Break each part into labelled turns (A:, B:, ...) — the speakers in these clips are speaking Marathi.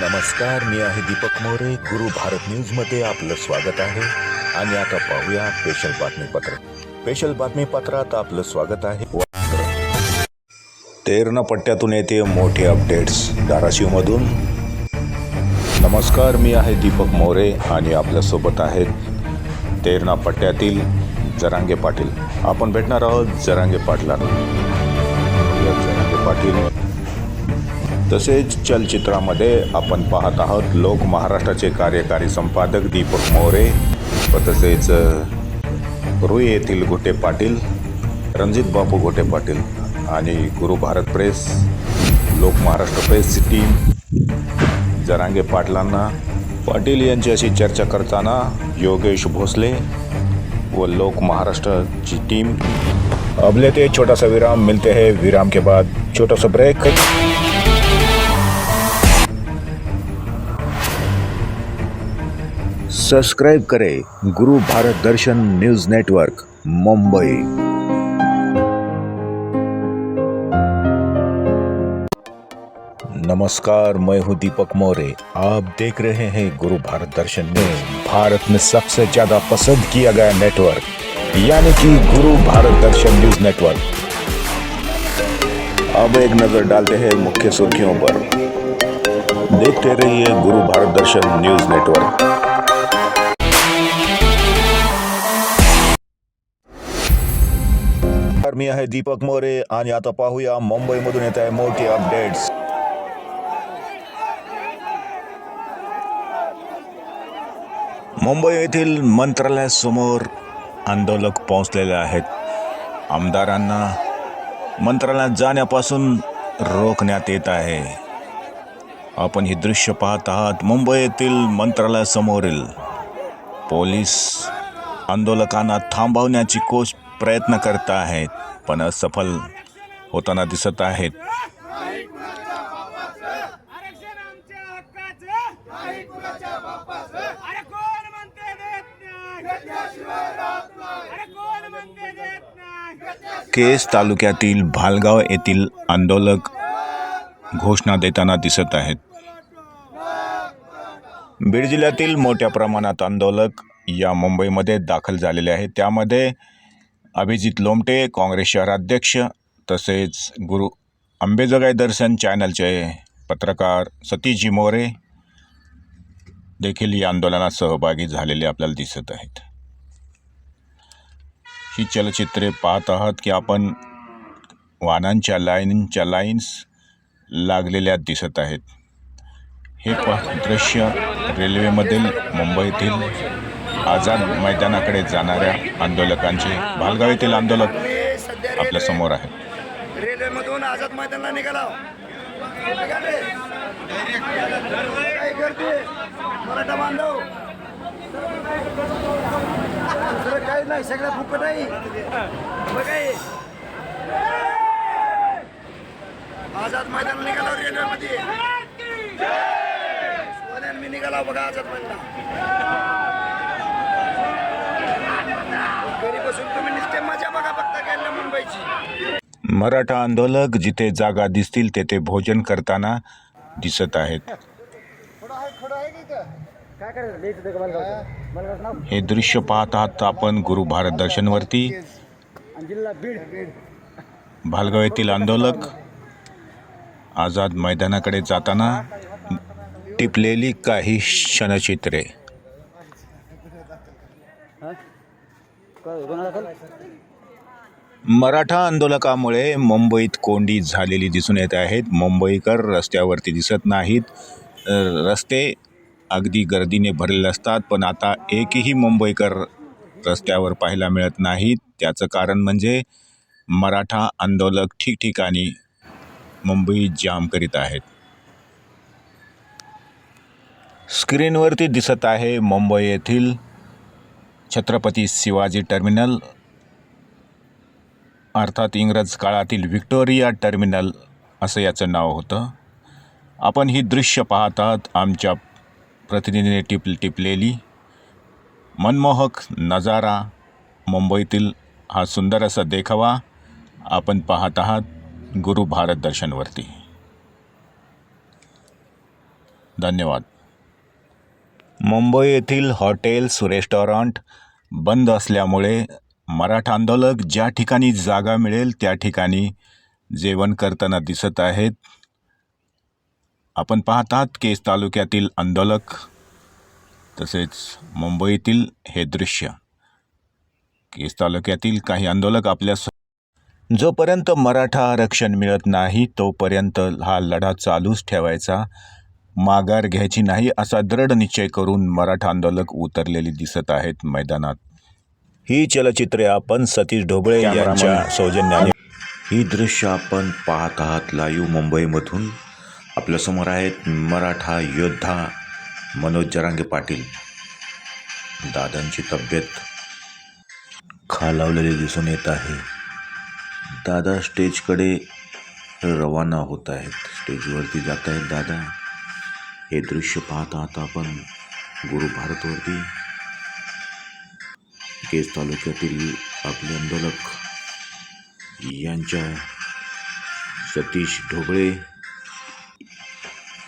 A: नमस्कार मी आहे दीपक मोरे. गुरु भारत न्यूजमध्ये आपलं स्वागत आहे. आणि आता पाहूया स्पेशल बातमीपत्र. स्पेशल बातमीपत्रात आपलं स्वागत आहे. तेरणा पट्ट्यातून येते मोठे अपडेट्स धाराशिवमधून. नमस्कार मी आहे दीपक मोरे आणि आपल्यासोबत आहेत तेरणा पट्ट्यातील जरांगे पाटील. आपण भेटणार आहोत जरांगे पाटलांना. जरांगे पाटील तसेच चलचित्रामध्ये आपण पाहत आहोत लोक महाराष्ट्राचे कार्यकारी संपादक दीपक मोरे व तसेच रुई येथील गोटे पाटील रणजित बापू गोटे पाटील आणि गुरु भारत प्रेस लोक महाराष्ट्र प्रेसची टीम जरांगे पाटलांना पाटील यांच्याशी चर्चा करताना योगेश भोसले व लोक महाराष्ट्राची टीम अब लेते छोटासा छोटा सा विराम मिलते हैं विराम के बाद छोटा सा ब्रेक सब्सक्राइब करें गुरु भारत दर्शन न्यूज़ नेटवर्क, मुंबई। नमस्कार, मैं हूँ दीपक मौर्य आप देख रहे हैं गुरु भारत दर्शन न्यूज़। भारत में सबसे ज़्यादा पसंद किया गया नेटवर्क, यानी कि गुरु भारत दर्शन न्यूज़ नेटवर्क। अब एक नज़र डालते हैं मुख्य सुर्खियों पर। देखते रहिए गुरु भारत दर्शन न्यूज़ नेटवर्क। मी आहे दीपक मोरे आणि आता पाहूया मुंबईमधून येत आहे मोठी अपडेट्स मुंबई येथील मंत्रालयासमोर आंदोलक पोहोचलेले आहेत. आमदारांना मंत्रालयात जाण्यापासून रोखण्यात येत आहे. आपण ही दृश्य पाहत आहात मुंबई येथील मंत्रालयासमोरील पोलीस आंदोलकांना थांबवण्याची कोश प्रयत्न करत आहेत पण असफल होताना दिसत आहेत. केस तालुक्यातील भालगाव येथील आंदोलक घोषणा देताना दिसत आहेत. बीड जिल्ह्यातील मोठ्या प्रमाणात आंदोलक या मुंबईमध्ये दाखल झालेले आहेत. त्यामध्ये अभिजित लोमटे काँग्रेस शहराध्यक्ष तसेच गुरु आंबेजोगाई दर्शन चॅनलचे पत्रकार सतीशजी मोरे देखील या आंदोलनात सहभागी झालेले आपल्याला दिसत आहेत. ही चलचित्रे पाहत आहात की आपण वाहनांच्या लाईनच्या लाईन्स लागलेल्या दिसत आहेत. हे प दृश्य रेल्वेमधील मुंबईतील आझाद मैदानाकडे जाणाऱ्या आंदोलकांचे भालगाव येथील आंदोलक आपल्यासमोर आहेत.
B: रेल्वेमधून आझाद मैदानला निघाला. निघाले. काय करते मराठा बांधव. काही नाही सगळं फुकट आहे. बघा. आझाद मैदान निघाला रेल्वेमध्ये. मी निघाला बघा आझाद मैदान घरी बसून तुम्ही नुसते मजा बघा फक्त
A: मराठा आंदोलक जिथे जागा दिसतील तेथे भोजन करताना दिसत आहेत. हे दृश्य पाहत आहात आपण गुरु भारत दर्शनवरती. भालगाव येथील आंदोलक आझाद मैदानाकडे जाताना टिपलेली काही क्षणचित्रे. मराठा आंदोलकामुळे मुंबईत कोंडी झालेली दिसून येत आहेत. मुंबईकर रस्त्यावरती दिसत नाहीत. रस्ते अगदी गर्दीने भरलेले असतात पण आता एकही मुंबईकर रस्त्यावर पाहायला मिळत नाहीत. त्याचं कारण म्हणजे मराठा आंदोलक ठिकठिकाणी मुंबई जाम करीत आहेत. स्क्रीनवरती दिसत आहे मुंबई येथील छत्रपती शिवाजी टर्मिनल. अर्थात इंग्रज काळातील व्हिक्टोरिया टर्मिनल असं याचं नाव होतं. आपण ही दृश्य पाहत आहात आमच्या प्रतिनिधीने टिप टिपलेली. मनमोहक नजारा मुंबईतील हा सुंदर असा देखावा. आपण पाहत आहात गुरु भारत दर्शनवरती. धन्यवाद. मुंबई येथील हॉटेल्स रेस्टॉरंट बंद असल्यामुळे मराठा आंदोलक ज्या ठिकाणी जागा मिळेल त्या ठिकाणी जेवण करताना दिसत आहेत. आपण पाहतात केस तालुक्यातील आंदोलक तसेच मुंबईतील हे दृश्य. केस तालुक्यातील काही आंदोलक आपल्या जोपर्यंत मराठा आरक्षण मिळत नाही तोपर्यंत हा लढा चालूच ठेवायचा. माघार घ्यायची नाही असा दृढ निश्चय करून मराठा आंदोलक उतरलेली दिसत आहेत मैदानात. ही चलचित्रे आपण सतीश ढोबळे यांच्या सौजन्याने ही दृश्य आपण पाहत आहात लाईव्ह मुंबईमधून. आपल्यासमोर आहेत मराठा योद्धा मनोज जरांगे पाटील. दादांची तब्येत खालावलेली दिसून येत आहे. दादा स्टेजकडे रवाना होत आहेत. स्टेजवरती जात आहेत दादा. हे दृश्य पाहत आहात आपण गुरु केज केस तालुक्यातील आपले आंदोलक यांच्या सतीश ढोबळे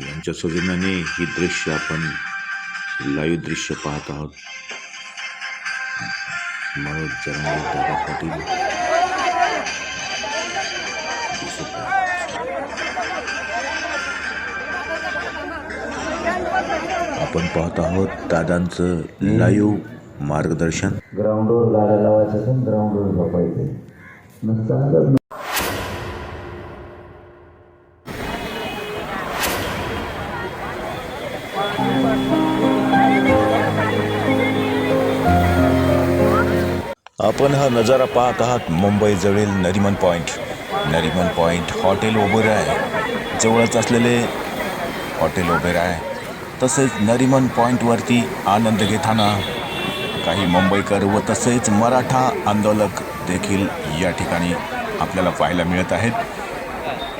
A: यांच्या सौजन्याने ही दृश्य आपण लाईव्ह दृश्य पाहत आहोत मनोज जरांगे दादा पाटील दिसत आहे. आपण पाहत आहोत दादांचं लाईव्ह मार्गदर्शन.
C: ग्राउंडवर गाड्या लावायच्या असेल ग्राउंडवर झोपायचे नसताना
A: आपण हा नजारा पाहत आहात मुंबईजवळील Nariman Point Nariman Point hotel Oberoi जवळच असलेले हॉटेल ओबेराय तसेच नरिमन पॉईंटवरती आनंद घेताना काही मुंबईकर व तसेच मराठा आंदोलक देखील या ठिकाणी आपल्याला पाहायला मिळत आहेत.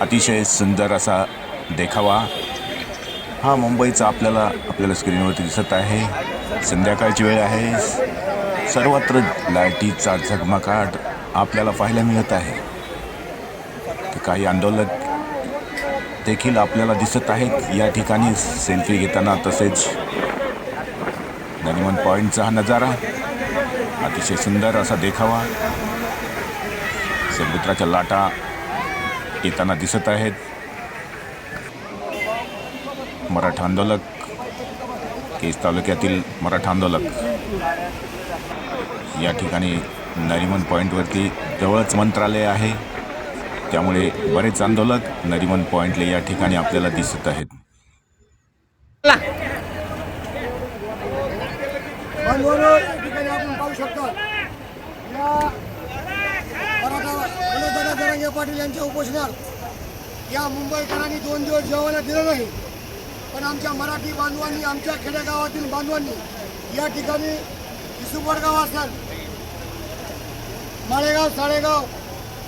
A: अतिशय सुंदर असा देखावा हा मुंबईचा आपल्याला आपल्याला स्क्रीनवरती दिसत आहे. संध्याकाळची वेळ आहे. सर्वत्र लाईटीचा झगमगाट आपल्याला पाहायला मिळत आहे. काही आंदोलक देखील आपल्याला दिसत आहेत. या ठिकाणी सेल्फी घेताना तसेच नरिमन पॉईंटचा हा नजारा. अतिशय सुंदर असा देखावा. समुद्राच्या लाटा येताना दिसत आहेत. मराठा आंदोलक केस तालुक्यातील मराठा आंदोलक. या ठिकाणी नरिमन पॉईंटवरती जवळच मंत्रालय आहे. त्यामुळे बरेच आंदोलक नरिमन पॉईंटले या ठिकाणी आपल्याला दिसत आहेत.
D: बांधवांनो या ठिकाणी आपण पाहू शकतो. या मराठा मनोजदादा जरांगे पाटील यांच्या उपोषणात या मुंबईकरांनी दोन दिवस जेवायला दिलं नाही. पण आमच्या मराठी बांधवांनी आमच्या खेडेगावातील बांधवांनी या ठिकाणी इसुपडगाव असेल माळेगाव साळेगाव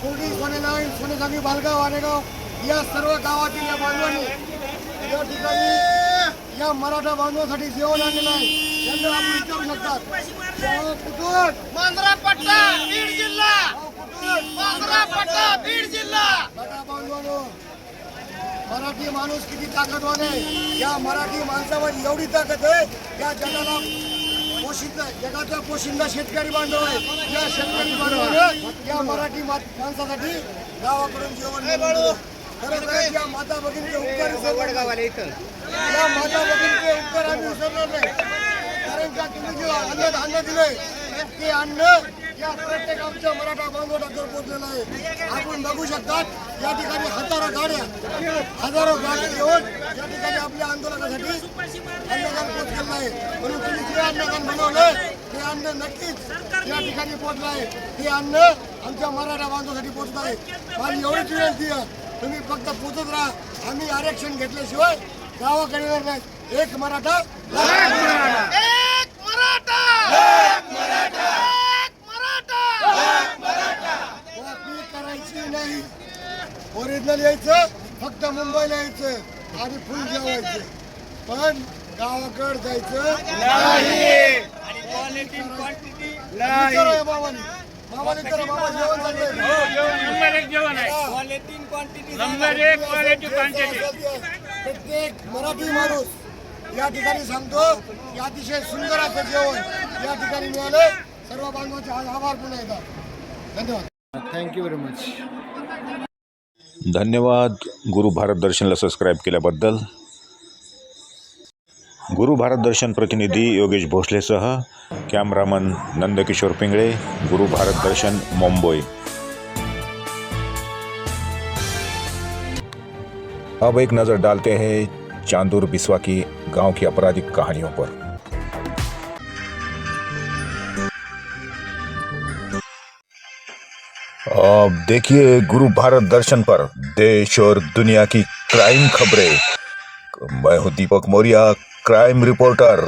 D: कुर्डी सोनेनाई सोनेसामी बालगाव आनेगाव या सर्व गावातील या बांधवांनी या ठिकाणी या मराठा बांधवासाठी जेवण आणलेलं आहे. विचारू शकतात अहो, कुठून
E: मांजरा पट्टा बीड जिल्हा मांजरा पट्टा बीड जिल्हा
D: मराठी माणूस किती ताकदवान आहे? या मराठी माणसावर एवढी ताकद आहे या जगाला पोशिंदा जगाचा पोशिंदा शेतकरी बांधव आहे. या शेतकरी बांधवानं या मराठी माणसासाठी गावाकडून जेवण या माता भगिनीचे उपकार विसरणार. या माता भगिनीचे उपकार आम्ही विसरणार नाही. कारण तुम्ही जे अन्न धान्य दिले? ते अन्न या प्रत्येक आमच्या मराठा बांधवटाकडे पोहोचलेलं आहे. आपण बघू शकतात या ठिकाणी हजारो गाड्या हजारो गाड्या घेऊन या ठिकाणी आपल्या आंदोलनासाठी अन्नदान पोहोचलेलं आहे. म्हणून तुम्ही जे अन्नदान बनवलं ते अन्न नक्कीच या ठिकाणी पोहोचलं आहे. हे अन्न आमच्या मराठा बांधवासाठी पोहोचलं आहे. आणि एवढीच विनंती आहे तुम्ही फक्त पोचत राहा. आम्ही आरक्षण घेतल्याशिवाय गावाकडे येणार नाही. एक मराठा
E: एक मराठा एक मराठा एक मराठा
D: कॉपी करायची नाही ओरिजिनल यायचं फक्त मुंबईला यायचं आणि फुल जेवायचं. पण गावाकड जायचं या मामाने मामाने तर मामा जेवण झालंय
E: नंबर एक जेवण आहे. नंबर एक क्वालिटी क्वांटिटी
D: प्रत्येक मराठी माणूस या ठिकाणी सांगतो की अतिशय सुंदर असं जेवण या ठिकाणी मिळालं. सर्व बांधवांचे आभार पुन्हा एकदा. धन्यवाद. थँक्यू व्हेरी मच
A: धन्यवाद. गुरु भारत दर्शनला सबस्क्राईब केल्याबद्दल. गुरु भारत दर्शन प्रतिनिधी योगेश भोसलेसह कॅमेरामन नंदकिशोर पिंगळे गुरु भारत दर्शन मुंबई. अब एक नज़र डालते हैं चांदूर बिस्वा की गाँव की आपराधिक कहानियों पर। अब देखिए गुरु भारत दर्शन पर देश और दुनिया की क्राइम खबरें। मैं हूँ दीपक मौर्या, क्राइम रिपोर्टर।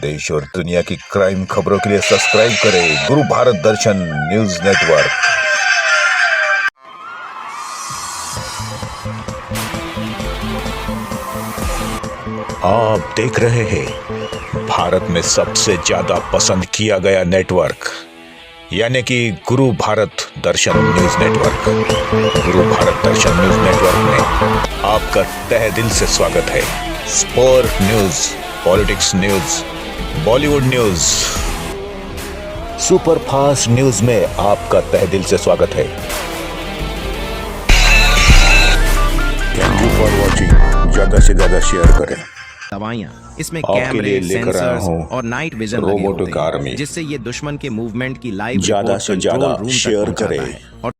A: देश और दुनिया की क्राइम खबरों के लिए सब्सक्राइब करें गुरु भारत दर्शन न्यूज़ नेटवर्क। आप देख रहे हैं, भारत में सबसे ज़्यादा पसंद किया गया नेटवर्क यानी कि गुरु भारत दर्शन न्यूज़ नेटवर्क गुरु भारत दर्शन न्यूज़ नेटवर्क में आपका तहे दिल से स्वागत है। Sport news, politics news, Bollywood news. Super fast news में आपका तहे दिल से स्वागत है। थैंक यू फॉर वॉचिंग ज़्यादा से ज़्यादा शेयर करें।
F: दवाइयाँ इसमें कैमरे सेंसर्स और नाइट विजन होते हैं
A: आर्मी।
F: जिससे ये दुश्मन के मूवमेंट की लाइव
A: ज्यादा से ज्यादा शेयर करें।
F: और